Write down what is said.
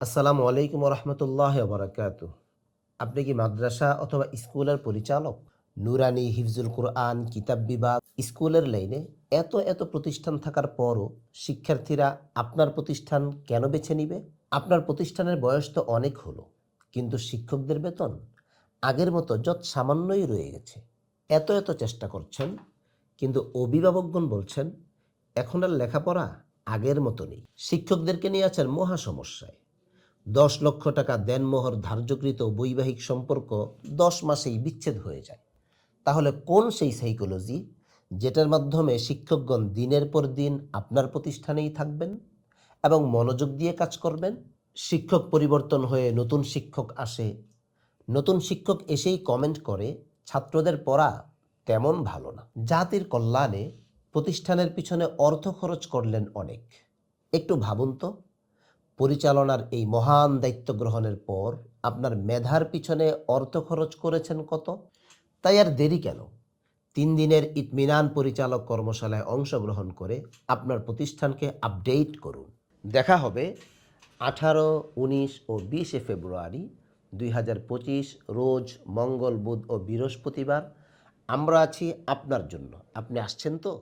আসসালামু আলাইকুম রহমতুল্লাহ বরাকাত আপনি কি মাদ্রাসা অথবা স্কুলের পরিচালক? নুরানি হিফজুল কোরআন, কিতাব বিভাগ, স্কুলের লাইনে এত এত প্রতিষ্ঠান থাকার পরও শিক্ষার্থীরা আপনার প্রতিষ্ঠান কেন বেছে নিবে? আপনার প্রতিষ্ঠানের বয়স তো অনেক হলো, কিন্তু শিক্ষকদের বেতন আগের মতো যত সামান্যই রয়ে গেছে। এত এত চেষ্টা করছেন, কিন্তু অভিভাবকগণ বলছেন, এখন আর লেখাপড়া আগের মতো নেই। শিক্ষকদেরকে নিয়ে আছেন মহা সমস্যায়। দশ লক্ষ টাকা দেনমোহর ধার্যকৃত বৈবাহিক সম্পর্ক দশ মাসেই বিচ্ছেদ হয়ে যায়। তাহলে কোন সেই সাইকোলজি যেটার মাধ্যমে শিক্ষকগণ দিনের পর দিন আপনার প্রতিষ্ঠানেই থাকবেন এবং মনোযোগ দিয়ে কাজ করবেন? শিক্ষক পরিবর্তন হয়ে নতুন শিক্ষক আসে। নতুন শিক্ষক এসেই কমেন্ট করে, ছাত্রদের পড়া তেমন ভালো না। জাতির কল্যাণে প্রতিষ্ঠানের পিছনে অর্থ খরচ করলেন অনেক। একটু ভাবুন তো। পরিচালনার এই মহান দায়িত্ব গ্রহণের পর আপনার মেধার পিছনে অর্থ খরচ করেছেন কত? তাই আর দেরি কেন? তিন দিনের ইতমিনান পরিচালক কর্মশালায় অংশগ্রহণ করে আপনার প্রতিষ্ঠানকে আপডেট করুন। দেখা হবে আঠারো, উনিশ ও বিশে ফেব্রুয়ারি দুই হাজার পঁচিশ, রোজ মঙ্গল, বুধ ও বৃহস্পতিবার। আমরা আছি আপনার জন্য। আপনি আসছেন তো?